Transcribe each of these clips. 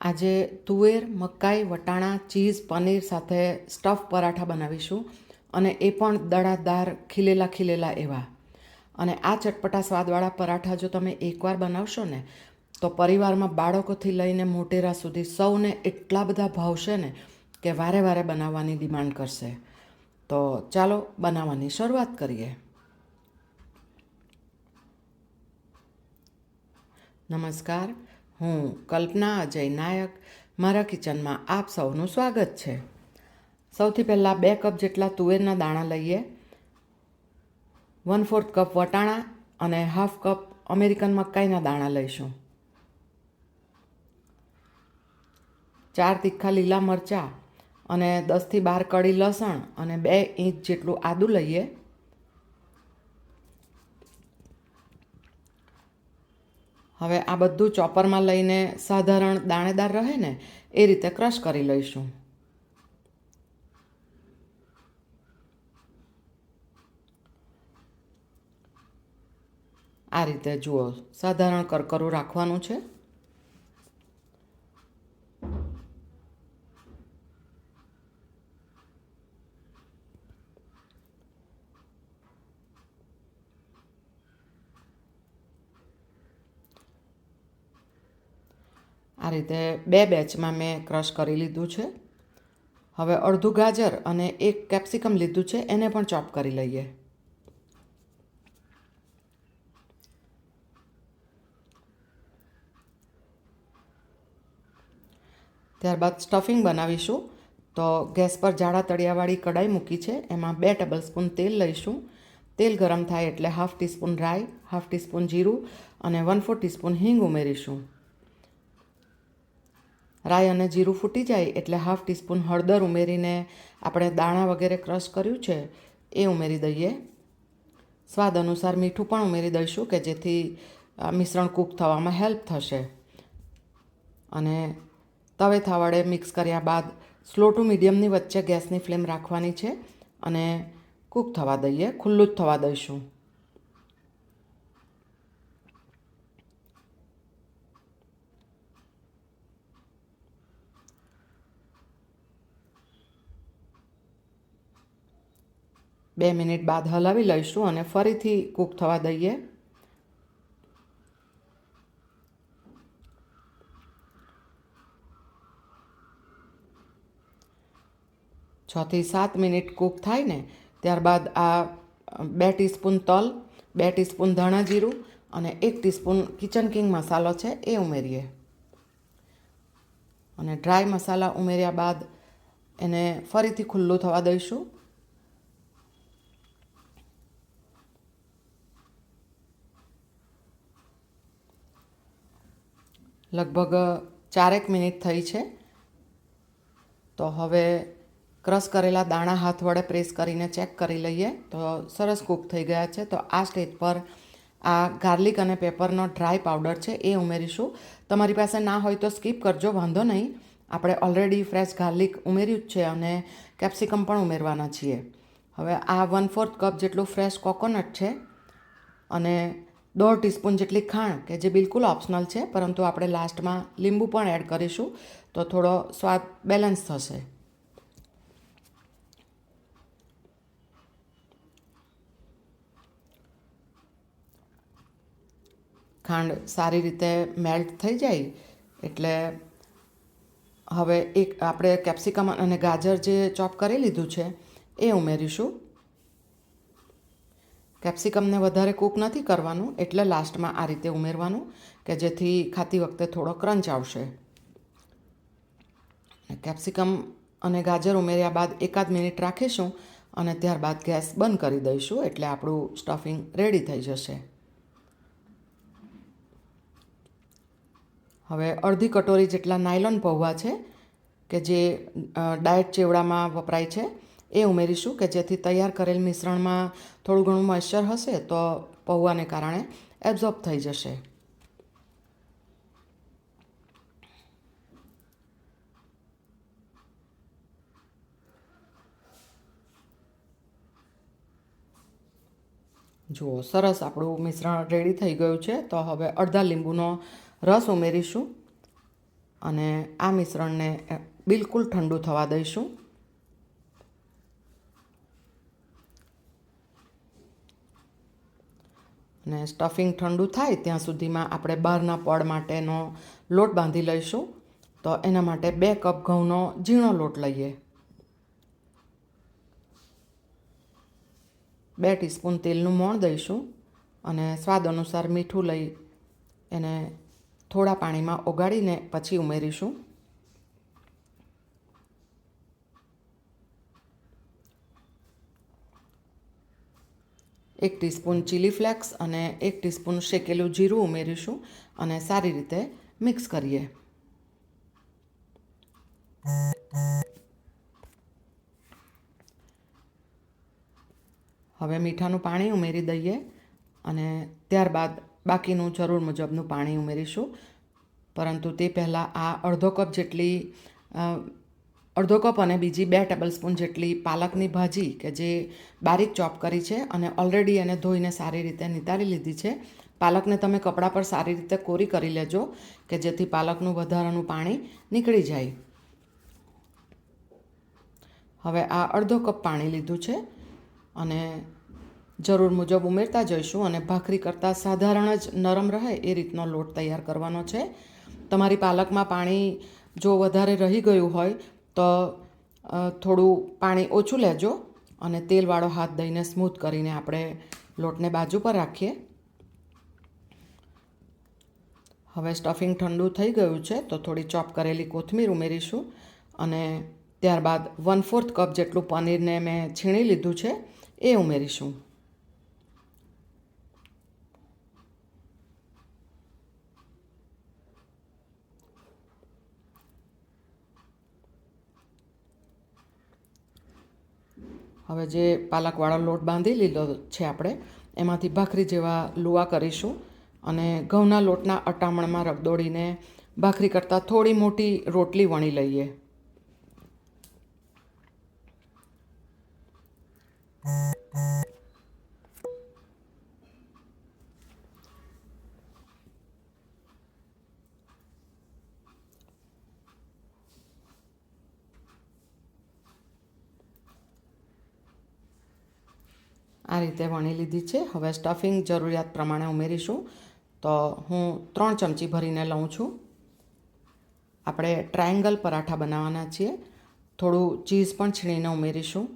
આજે તુવેર, મકાઈ, વટાણા, ચીઝ, પનીર સાથે સ્ટફ પરાઠા બનાવીશું અને એ પણ દળાદાર, ખીલેલા ખીલેલા એવા. અને આ ચટપટા સ્વાદવાળા પરાઠા જો તમે એકવાર બનાવશો ને, તો પરિવારમાં બાળકોથી લઈને મોટેરા સુધી સૌને એટલા બધા ભાવશે ને કે વારે વારે બનાવવાની ડિમાન્ડ કરશે. તો ચાલો બનાવવાની શરૂઆત કરીએ. નમસ્કાર. હું કલ્પના અજય નાયક. મારા કિચનમાં આપ સૌનું સ્વાગત છે. સૌથી પહેલાં બે કપ જેટલા તુવેરના દાણા લઈએ. વન ફોર્થ કપ વટાણા અને હાફ કપ અમેરિકન મકાઈના દાણા લઈશું. ચાર તીખા લીલા મરચાં અને દસથી બાર કળી લસણ અને બે ઇંચ જેટલું આદું લઈએ. હવે આ બધું ચોપરમાં લઈને સાધારણ દાણેદાર રહે ને, એ રીતે ક્રશ કરી લઈશું. આ રીતે જુઓ, સાધારણ કરકરું રાખવાનું છે આ રીતે બે બેચમાં મેં ક્રશ કરી લીધું છે. હવે અડધું ગાજર અને એક કેપ્સિકમ લીધું છે, એને પણ ચોપ કરી લઈએ. ત્યારબાદ સ્ટફિંગ બનાવીશું. તો ગેસ પર જાડા તળિયાવાળી કડાઈ મૂકી છે, એમાં બે ટેબલસ્પૂન તેલ લઈશું. તેલ ગરમ થાય એટલે હાફ ટીસ્પૂન રાઈ હાફ ટીસ્પૂન જીરું અને વન ફોર ટીસ્પૂન હિંગ ઉમેરીશું. રાઈ અને જીરું ફૂટી જાય એટલે હાફ ટીસ્પૂન હળદર ઉમેરીને આપણે દાણા વગેરે ક્રશ કર્યું છે એ ઉમેરી દઈએ. સ્વાદ અનુસાર મીઠું પણ ઉમેરી દઈશું કે જેથી મિશ્રણ કૂક થવામાં હેલ્પ થશે. અને તવેથા વડે મિક્સ કર્યા બાદ સ્લો ટુ મીડિયમની વચ્ચે ગેસની ફ્લેમ રાખવાની છે અને કૂક થવા દઈએ, ખુલ્લું જ થવા દઈશું. બે મિનિટ બાદ હલાવી લઈશું અને ફરીથી કૂક થવા દઈએ. છથી સાત મિનિટ કૂક થાય ને, ત્યારબાદ આ બે ટીસ્પૂન તલ, બે ટીસ્પૂન ધાણા જીરું અને એક ટીસ્પૂન કિચન કિંગ મસાલો છે એ ઉમેરીએ. અને ડ્રાય મસાલા ઉમેર્યા બાદ એને ફરીથી ખુલ્લું થવા દઈશું. લગભગ ચારેક મિનિટ થઈ છે. તો હવે ક્રશ કરેલા દાણા હાથ વડે પ્રેસ કરીને ચેક કરી લઈએ. તો સરસ કૂક થઈ ગયા છે. તો આ સ્ટેજ પર આ ગાર્લિક અને પેપરનો ડ્રાય પાવડર છે એ ઉમેરીશું. તમારી પાસે ના હોય તો સ્કીપ કરજો, વાંધો નહીં. આપણે ઓલરેડી ફ્રેશ ગાર્લિક ઉમેર્યું જ છે અને કેપ્સિકમ પણ ઉમેરવાના છીએ. હવે આ વન ફોર્થ કપ જેટલું ફ્રેશ કોકોનટ છે અને દોઢ ટીસ્પૂન જેટલી ખાંડ કે જે બિલકુલ ઓપ્શનલ છે, પરંતુ આપણે લાસ્ટમાં લીંબુ પણ એડ કરીશું, તો થોડો સ્વાદ બેલેન્સ થશે. ખાંડ સારી રીતે મેલ્ટ થઈ જાય, એટલે હવે એક આપણે કેપ્સિકમ અને ગાજર જે ચોપ કરી લીધું છે, એ ઉમેરીશું. કેપ્સિકમને વધારે કૂક નથી કરવાનું, એટલે લાસ્ટમાં આ રીતે ઉમેરવાનું કે જેથી ખાતી વખતે થોડો ક્રંચ આવશે. કેપ્સિકમ અને ગાજર ઉમેર્યા બાદ એકાદ મિનિટ રાખીશું અને ત્યારબાદ ગેસ બંધ કરી દઈશું, એટલે આપણું સ્ટફિંગ રેડી થઈ જશે. હવે અડધી કટોરી જેટલા નાયલોન પૌવા છે, કે જે ડાયટ ચેવડામાં વપરાય છે એ ઉમેરીશું કે જેથી તૈયાર કરેલ મિશ્રણમાં થોડું ઘણું મોઇશ્ચર હશે તો પૌવાને કારણે એબ્ઝોર્બ થઈ જશે. જુઓ, સરસ આપણું મિશ્રણ રેડી થઈ ગયું છે. તો હવે અડધા લીંબુનો રસ ઉમેરીશું અને આ મિશ્રણને બિલકુલ ઠંડુ થવા દઈશું. અને સ્ટફિંગ ઠંડુ થાય ત્યાં સુધીમાં આપણે બહારના પડ માટેનો લોટ બાંધી લઈશું. તો એના માટે બે કપ ઘઉંનો ઝીણો લોટ લઈએ. બે ટીસ્પૂન તેલનું મોણ દઈશું અને સ્વાદ અનુસાર મીઠું લઈ એને થોડા પાણીમાં ઓગાળીને પછી ઉમેરીશું. એક ટીસ્પૂન ચીલી ફ્લેક્સ અને એક ટીસ્પૂન શેકેલું જીરું ઉમેરીશું અને સારી રીતે મિક્સ કરીએ. હવે મીઠાનું પાણી ઉમેરી દઈએ અને ત્યારબાદ બાકીનું જરૂર મુજબનું પાણી ઉમેરીશું. પરંતુ તે પહેલાં આ અડધો કપ જેટલી અડધો કપ અને બીજી બે ટેબલ સ્પૂન જેટલી પાલકની ભાજી કે જે બારીક ચોપ કરી છે અને ઓલરેડી એને ધોઈને સારી રીતે નિતારી લીધી છે. પાલકને તમે કપડા પર સારી રીતે કોરી કરી લેજો કે જેથી પાલકનું વધારાનું પાણી નીકળી જાય. હવે આ અડધો કપ પાણી લીધું છે અને જરૂર મુજબ ઉમેરતા જઈશું અને ભાખરી કરતાં સાધારણ જ નરમ રહે એ રીતનો લોટ તૈયાર કરવાનો છે. તમારી પાલકમાં પાણી જો વધારે રહી ગયું હોય તો થોડું પાણી ઓછું લેજો અને તેલવાળો હાથ દઈને સ્મૂથ કરીને આપણે લોટને બાજુ પર રાખીએ. હવે સ્ટફિંગ ઠંડુ થઈ ગયું છે તો થોડી ચોપ કરેલી કોથમીર ઉમેરીશું અને ત્યારબાદ વન ફોર્થ કપ જેટલું પનીરને મેં છીણી લીધું છે એ ઉમેરીશું. હવે જે પાલકવાળો લોટ બાંધી લીધો છે આપણે, એમાંથી ભાખરી જેવા લુવા કરીશું અને ઘઉંના લોટના અટામણમાં રગદોળીને ભાખરી કરતાં થોડી મોટી રોટલી વણી લઈએ. આ રીતે વણી લીધી છે. હવે સ્ટફિંગ જરૂરિયાત પ્રમાણે ઉમેરીશું. તો હું ત્રણ ચમચી ભરીને લઉં છું. આપણે ટ્રાયેંગલ પરાઠા બનાવવાના છીએ. થોડું ચીઝ પણ છીણીને ઉમેરીશું.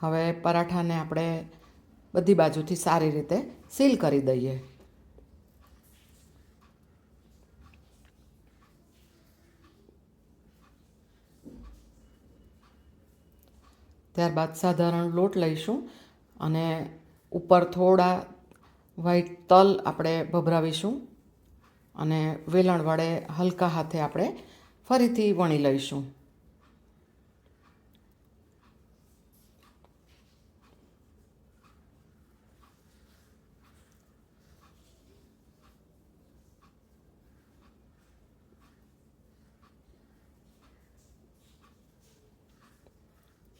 હવે પરાઠાને આપણે બધી બાજુથી સારી રીતે સીલ કરી દઈએ. ત્યારબાદ સાધારણ લોટ લઈશું અને ઉપર થોડા વ્હાઈટ તલ આપણે ભભરાવીશું અને વેલણ વડે હલકા હાથે આપણે ફરીથી વણી લઈશું.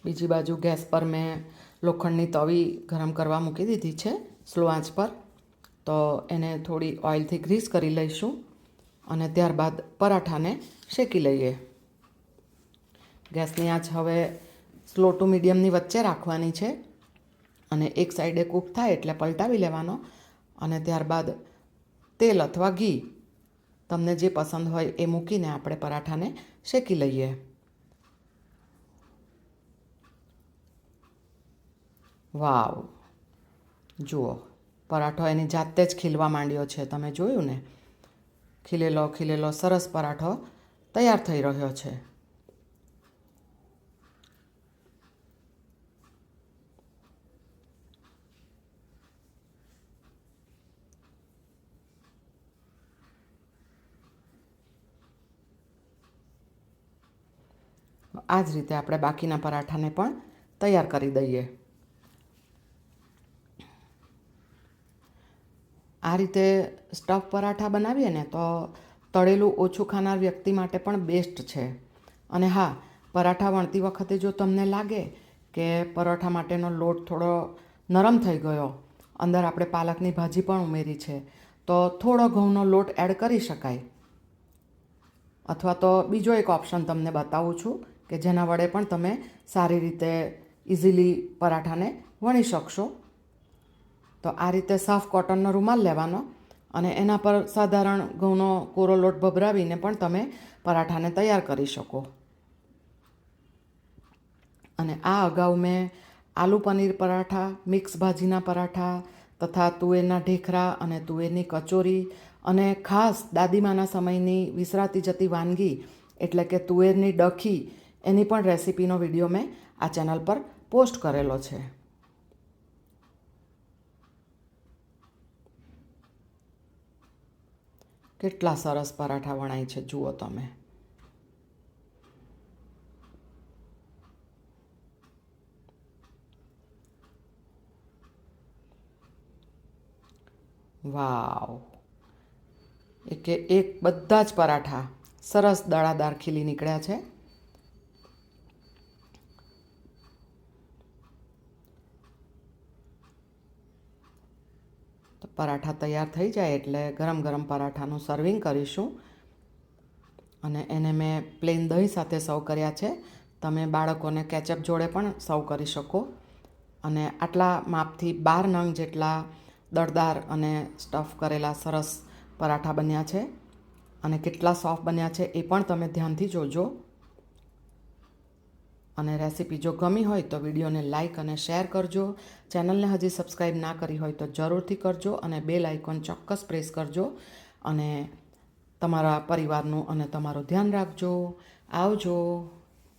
બીજી બાજુ ગેસ પર મેં લોખંડની તવી ગરમ કરવા મૂકી દીધી છે સ્લો આંચ પર. તો એને થોડી ઓઇલથી ગ્રીસ કરી લઈશું અને ત્યારબાદ પરાઠાને શેકી લઈએ. ગેસની આંચ હવે સ્લો ટુ મીડિયમની વચ્ચે રાખવાની છે અને એક સાઈડે કૂક થાય એટલે પલટાવી લેવાનો અને ત્યારબાદ તેલ અથવા ઘી. તમને જે પસંદ હોય એ મૂકીને આપણે પરાઠાને શેકી લઈએ. વાવ. જુઓ, પરાઠો એની જાતે જ ખીલવા માંડ્યો છે. તમે જોયું ને? ખીલેલો ખીલેલો, સરસ પરાઠો તૈયાર થઈ રહ્યો છે. આ જ રીતે આપણે બાકીના પરાઠાને પણ તૈયાર કરી દઈએ. આ રીતે સ્ટફ પરાઠા બનાવીએ ને તો તળેલું ઓછું ખાનાર વ્યક્તિ માટે પણ બેસ્ટ છે. અને હા, પરાઠા વણતી વખતે જો તમને લાગે કે પરોઠા માટેનો લોટ થોડો નરમ થઈ ગયો, અંદર આપણે પાલકની ભાજી પણ ઉમેરી છે, તો થોડો ઘઉંનો લોટ એડ કરી શકાય. અથવા તો બીજો એક ઓપ્શન તમને બતાવું છું કે જેના વડે પણ તમે સારી રીતે ઇઝીલી પરાઠાને વણી શકશો. તો આ રીતે સાફ કોટનનો રૂમાલ લેવાનો અને એના પર સાધારણ ઘઉંનો કોરો લોટ ભભરાવીને પણ તમે પરાઠાને તૈયાર કરી શકો. અને આ અગાઉ મેં આલુ પનીર પરાઠા, મિક્સ ભાજીના પરાઠા તથા તુવેરના ઢેખરા અને તુવેરની કચોરી અને ખાસ દાદીમાના સમયની વિસરાતી જતી વાનગી એટલે કે તુવેરની ડખી એની પણ રેસિપીનો વીડિયો મેં આ ચેનલ પર પોસ્ટ કરેલો છે. કેટલા સરસ પરાઠા વણાય છે, જુઓ તમે. વાવ. કે એક બધા જ પરાઠા સરસ દળાદાર ખીલી નીકળ્યા છે. તો પરાઠા તૈયાર થઈ જાય એટલે ગરમ ગરમ પરાઠાનું સર્વિંગ કરીશું. અને એને મેં પ્લેન દહીં સાથે સર્વ કર્યા છે. તમે બાળકોને કેચઅપ જોડે પણ સર્વ કરી શકો. અને આટલા માપથી બાર નંગ જેટલા દળદાર અને સ્ટફ કરેલા સરસ પરાઠા બન્યા છે. અને કેટલા સોફ્ટ બન્યા છે એ પણ તમે ધ્યાનથી જોજો. અને રેસીપી જો ગમી હોય તો વિડીયોને લાઇક અને શેર કરજો. ચેનલને હજી સબસ્ક્રાઈબ ના કરી હોય તો જરૂરથી કરજો અને બેલ આઇકોન ચોક્કસ પ્રેસ કરજો અને તમારા પરિવારનું અને તમારું ધ્યાન રાખજો. આવજો.